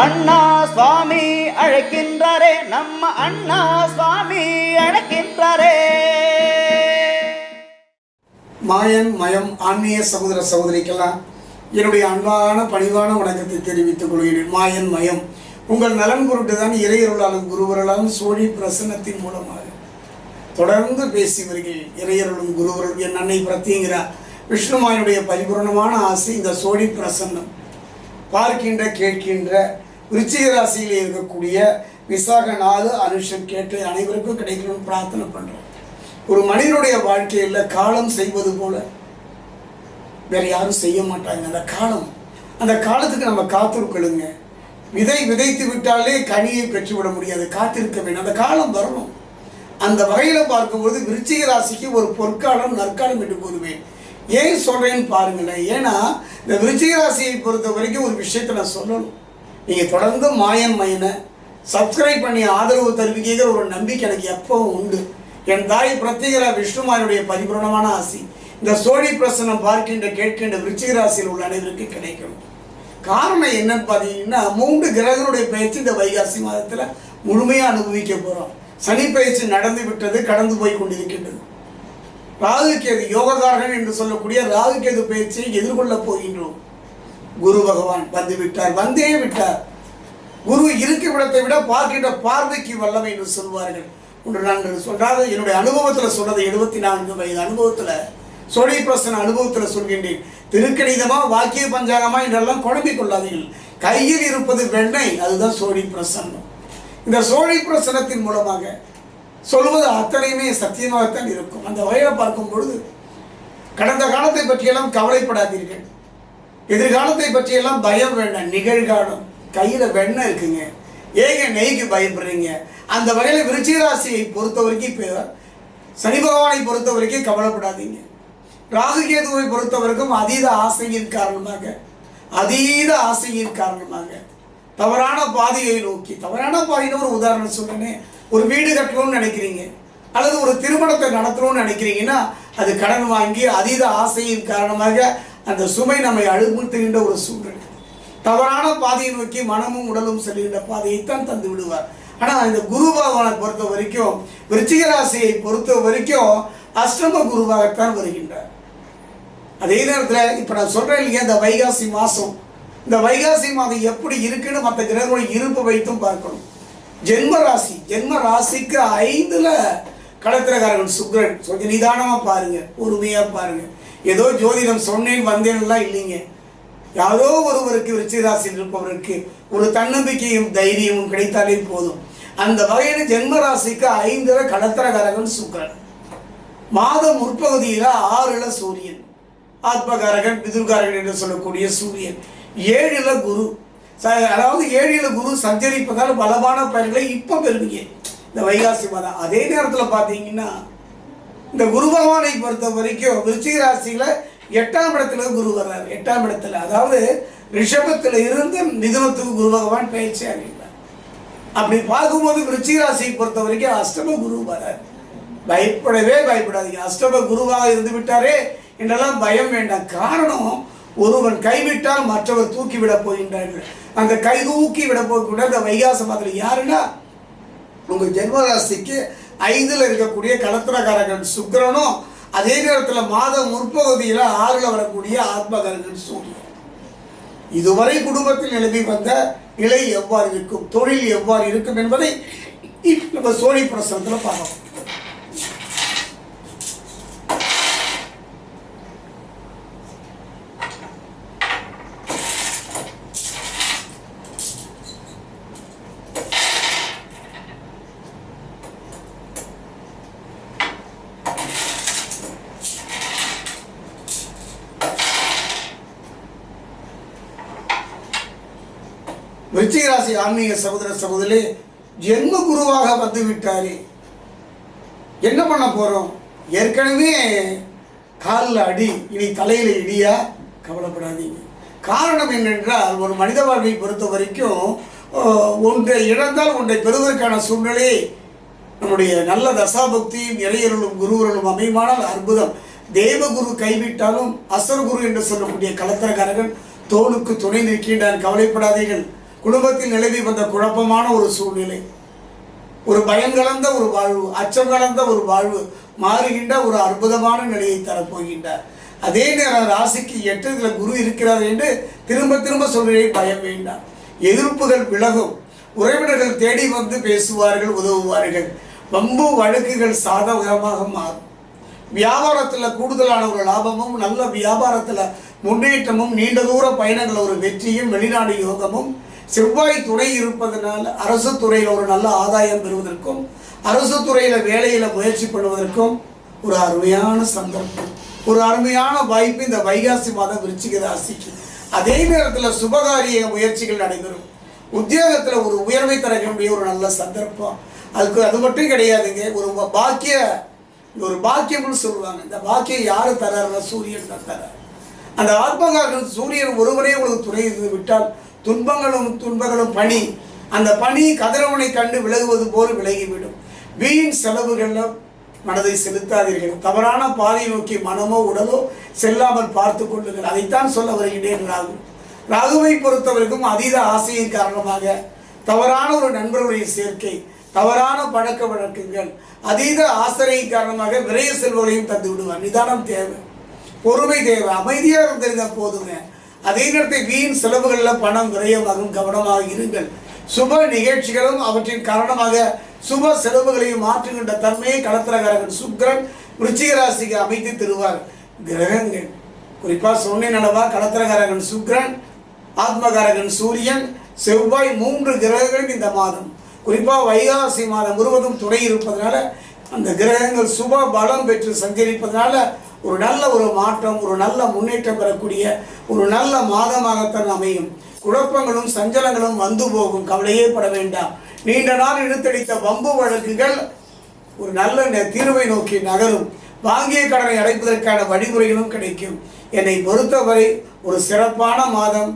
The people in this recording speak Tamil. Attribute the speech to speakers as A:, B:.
A: அண்ணா சுவாமி அழைக்கின்றாரே நம்ம அண்ணா சுவாமி அழைக்கின்றாரே.
B: மாயன் மயம் ஆன்மீக சகோதர சகோதரிக்கெல்லாம் என்னுடைய அன்பான பணிவான வணக்கத்தை தெரிவித்துக் கொள்கிறேன். மாயன் மயம் உங்கள் நலன் பொருட்டு தான் இறையருளாலும் குருவருளாலும் சோழி பிரசன்னத்தின் மூலமாக தொடர்ந்து பேசி வருகிறேன். இறையருளும் குருவருள் என் அன்னை பிரத்திங்கிற விஷ்ணுமாயனுடைய பரிபூர்ணமான ஆசை இந்த சோழி பிரசன்னம். பார்க்கின்ற கேட்கின்ற விருச்சிக ராசியில் இருக்கக்கூடிய விசாக நாலு அனுஷம் கேட்டு அனைவருக்கும் கிடைக்கணும்னு பிரார்த்தனை பண்ணுறோம் ஒரு மனிதனுடைய வாழ்க்கையில் காலம் செய்வது போல வேறு யாரும் செய்ய மாட்டாங்க. அந்த காலம் அந்த காலத்துக்கு நம்ம காத்திருக்கணுங்க விதை விதைத்து விட்டாலே கனியை பெற்றுவிட முடியாது காத்திருக்க வேண்டும் அந்த காலம் வரணும். அந்த வகையில் பார்க்கும்போது விருச்சிக ராசிக்கு ஒரு பொற்காலம் நற்காலம் என்று கூறுவேன். ஏன் சொல்கிறேன்னு பாருங்களேன். ஏன்னா இந்த விருச்சிக ராசியை பொறுத்த வரைக்கும் ஒரு விஷயத்தை நான் சொல்லணும். நீங்கள் தொடர்ந்து மாயன் மையனை சப்ஸ்கிரைப் பண்ணி ஆதரவு தருவிக்கிற ஒரு நம்பிக்கை எனக்கு எப்பவும் உண்டு. என் தாய் பிரத்யேகரா விஷ்ணுமாரியுடைய பரிபூர்ணமான ஆசி. இந்த சோழி பிரசனம் பார்க்கின்ற கேட்கின்ற விருச்சிக ராசியில் உள்ள அனைவருக்கு கிடைக்கும் காரணம் என்னன்னு பார்த்தீங்கன்னா மூன்று கிரகங்களுடைய பயிற்சி இந்த வைகாசி மாதத்தில் முழுமையாக அனுபவிக்க போகிறோம் சனி பயிற்சி நடந்து விட்டது கடந்து போய் கொண்டிருக்கின்றது. ராகுகேது யோககாரகன் என்று சொல்லக்கூடிய ராகுகேது பயிற்சியை எதிர்கொள்ளப் போகின்றோம். குரு பகவான் வந்து விட்டார் வந்தே விட்டார். குரு இருக்கும் இடத்தை விட பார்க்கின்ற பார்வைக்கு வல்லமை என்று சொல்வார்கள். ஒன்று நான் சொல்லாத என்னுடைய அனுபவத்தில் சொன்னது எழுபத்தி நான்கு வயது அனுபவத்தில் சோழி பிரசன அனுபவத்தில் சொல்கின்றேன். திருக்கணிதமா வாக்கிய பஞ்சாங்கமா என்றெல்லாம் குழம்பிக் கொள்ளாதீர்கள். கையில் இருப்பது வெண்ணெய் அதுதான் சோழி பிரசன்னம் இந்த சோழி பிரசனத்தின் மூலமாக சொல்வது அத்தனையுமே சத்தியமாகத்தான் இருக்கும். அந்த வகையில் பார்க்கும் பொழுது கடந்த காலத்தை பற்றியெல்லாம் கவலைப்படாதீர்கள். எதிர்காலத்தை பற்றியெல்லாம் பயம் வேண்டாம். நிகழ்காலம். கையில் வெண்ணம் இருக்குங்க. ஏங்க நெய்க்கு பயப்படுறீங்க? அந்த வகையில் விருச்சிகராசியை பொறுத்த வரைக்கும் இப்போ சனி பகவானை பொறுத்த வரைக்கும் கவலைப்படாதீங்க. ராகுகேதுவை பொறுத்த வரைக்கும் அதீத ஆசையின் காரணமாக அதீத ஆசையின் காரணமாக தவறான பாதையை நோக்கி தவறான பாதைன்னு ஒரு உதாரணம் சொல்றேனே ஒரு வீடு கட்டணும்னு நினைக்கிறீங்க அல்லது ஒரு திருமணத்தை நடத்தணும்னு நினைக்கிறீங்கன்னா அது கடன் வாங்கி அதீத ஆசையின் காரணமாக அந்த சுமை நம்மை அழுமுத்துகின்ற ஒரு சூழ்நிலை. தவறான பாதையை நோக்கி மனமும் உடலும் செல்கின்ற பாதையைத்தான் தந்து விடுவார். ஆனால் இந்த குரு பகவானை பொறுத்த வரைக்கும் விருச்சிக ராசியை பொறுத்த வரைக்கும் அஷ்டம குருவாகத்தான் வருகின்றார். அதே நேரத்தில் இப்போ நான் சொல்கிறேன் இல்லையா இந்த வைகாசி மாதம் இந்த வைகாசி மாதம் எப்படி இருக்குன்னு மற்ற கிரகங்களோட இருப்பு வைத்தும் பார்க்கணும். ஜென்ம ராசி ஜென்ம ராசிக்கு ஐந்துல கடத்திரக்காரன் சுக்ரன். கொஞ்சம் நிதானமாக பாருங்க பொறுமையாக பாருங்க. ஏதோ ஜோதிடம் சொன்னேன் வந்தேன்லாம் இல்லைங்க. யாரோ ஒருவருக்கு விருச்சிகராசியில் இருப்பவருக்கு ஒரு தன்னம்பிக்கையும் தைரியமும் கிடைத்தாலே போதும். அந்த வகையில் ஜென்ம ராசிக்கு ஐந்துல கடத்திரகாரகன் சுக்ரன். மாதம் முற்பகுதியில் ஆறுல சூரியன். ஆத்மகாரகன் பிதுர்காரகன் என்று சொல்லக்கூடிய சூரியன். ஏழுல குரு. அதாவது ஏழில குரு சஞ்சரிப்பதால் பலமான பயிர்களை இப்போ பெறுவீங்க. இந்த வைகாசி மாதம். அதே நேரத்தில் பார்த்தீங்கன்னா இந்த குரு பகவானை பொறுத்த வரைக்கும் விருச்சிக ராசியில் எட்டாம் இடத்துல குரு வர்றார். எட்டாம் இடத்துல. அதாவது ரிஷபத்தில் இருந்து மிதுனத்துக்கு குரு பகவான் பயிற்சி அடைகிறார் அப்படி பார்க்கும்போது விருச்சிக ராசியை பொறுத்த வரைக்கும் அஷ்டம குரு வரார் பயப்படவே பயப்படாதீங்க. அஷ்டம குருவாக இருந்து விட்டாரே என்றெல்லாம் பயம் வேண்டாம். காரணம் ஒருவன் கைவிட்டால் மற்றவர் தூக்கி விட போகின்றார்கள். அந்த கை தூக்கி விட போகக்கூடிய அந்த வைகாச மாதத்தில் யாருன்னா? உங்க ஜென்மராசிக்கு ஐந்தில் இருக்கக்கூடிய கலத்திரகாரகன் சுக்கரனும் அதே நேரத்தில் மாத முற்பகுதியில் ஆறுல வரக்கூடிய ஆத்மகாரகன் சூரியன். இதுவரை குடும்பத்தில் நிலவி வந்த நிலை எவ்வாறு இருக்கும்? தொழில் எவ்வாறு இருக்கும் என்பதை நம்ம சோழி பிரசனத்தில் பார்க்கலாம் விருச்சிக ராசி ஆன்மீக சகோதர சகோதரி ஜென்ம குருவாக வந்து விட்டார் என்ன பண்ண போகிறோம் ஏற்கனவே காலில் அடி இனி தலையில் இடியா? கவலைப்படாதீங்க. காரணம் என்னென்றால் ஒரு மனித வாழ்வை பொறுத்த வரைக்கும் ஒன்றை இழந்தால் ஒன்றை பெறுவதற்கான சூழ்நிலை நம்முடைய நல்ல தசாபக்தியும் இளையர்களும் குருவர்களும் அமையுமானால் அற்புதம். தேவகுரு கைவிட்டாலும் அசர்குரு என்று சொல்லக்கூடிய கலத்திரக்காரர்கள் தோளுக்கு துணை நிற்கின்றான் கவலைப்படாதீர்கள். குடும்பத்தில் நிலவி வந்த குழப்பமான ஒரு சூழ்நிலை. ஒரு பயம் கலந்த ஒரு வாழ்வு அச்சம் கலந்த ஒரு வாழ்வு மாறுகின்ற ஒரு அற்புதமான நிலையை தரப்போகின்றார். அதே நேரம் ராசிக்கு எட்டுல குரு இருக்கிறார் என்று திரும்ப திரும்ப சொல்கிறேன் பயம் வேண்டாம். எதிர்ப்புகள் விலகும். உறவினர்கள் தேடி வந்து பேசுவார்கள் உதவுவார்கள். வம்பு வழக்குகள் சாதகமாக மாறும். வியாபாரத்தில் கூடுதலான ஒரு லாபமும் நல்ல வியாபாரத்தில் முன்னேற்றமும் நீண்ட தூர பயணங்கள் ஒரு வெற்றியும் வெளிநாடு யோகமும் செவ்வாய் துணை இருப்பதனால் அரசு துறையில் ஒரு நல்ல ஆதாயம் பெறுவதற்கும் அரசு துறையில் வேலையில் முயற்சி பண்ணுவதற்கும் ஒரு அருமையான சந்தர்ப்பம். ஒரு அருமையான வாய்ப்பு இந்த வைகாசி மாதம் விருச்சிக ராசிக்கு. அதே நேரத்தில் சுபகாரிய முயற்சிகள் நடைபெறும். உத்தியோகத்தில் ஒரு உயர்வை தரக்கூடிய ஒரு நல்ல சந்தர்ப்பம். அதுக்கு அது மட்டும் கிடையாதுங்க. ஒரு பாக்கிய ஒரு பாக்கியம்னு சொல்லுவாங்க. இந்த பாக்கியம் யார் தராருன்னா சூரியன் தான் தரார். அந்த ஆத்மகாரன் சூரியன் ஒருவரே உங்களுக்கு துணை இருந்து விட்டால் துன்பங்களும் துன்பங்களும் பணி அந்த பணி கதிரவனை கண்டு விலகுவது போல் விலகிவிடும். வீண் செலவுகளில் மனதை செலுத்தாதீர்கள். தவறான பாதை நோக்கி மனமோ உடலோ செல்லாமல் பார்த்து கொள்ளுங்கள். அதைத்தான் சொல்ல வருகிறேன் ராகு. ராகுவை பொறுத்தவரைக்கும் அதீத ஆசையின் காரணமாக தவறான ஒரு நண்பர்களுடைய சேர்க்கை தவறான பழக்க வழக்கங்கள் அதீத ஆசரையின் காரணமாக விரைய செல்வரையும் தந்து விடுவார் நிதானம் தேவை பொறுமை தேவை அமைதியாக இருந்திருந்தால் போதுங்க. அதே நேரத்தில் வீண் செலவுகளில் பணம் விரயமாகும் கவனமாக இருங்கள். சுப நிகழ்ச்சிகளும் அவற்றின் காரணமாக சுப செலவுகளையும் மாற்றுகின்ற தன்மையை கடத்திரகாரகன் சுக்ரன் விருச்சிகராசிக்கு அமைத்து தருவார். கிரகங்கள். குறிப்பாக சொன்னேன் அல்லவா கடத்திரகாரகன் சுக்கிரன் ஆத்மகாரகன் சூரியன் செவ்வாய் மூன்று கிரகங்களும் இந்த மாதம். குறிப்பாக வைகாசி மாதம் முழுவதும் துணை இருப்பதனால அந்த கிரகங்கள் சுப பலம் பெற்று சஞ்சரிப்பதனால ஒரு நல்ல ஒரு மாற்றம் ஒரு நல்ல முன்னேற்றம் பெறக்கூடிய ஒரு நல்ல மாதமாகத்தான் அமையும். குழப்பங்களும் சஞ்சலங்களும் வந்து போகும். கவலையே பட வேண்டாம். நீண்ட நாள் இழுத்தடித்த வம்பு வழக்குகள் ஒரு நல்ல தீர்வை நோக்கி நகரும். வாங்கிய கடனை அடைப்பதற்கான வழிமுறைகளும் கிடைக்கும். என்னை பொறுத்தவரை ஒரு சிறப்பான மாதம்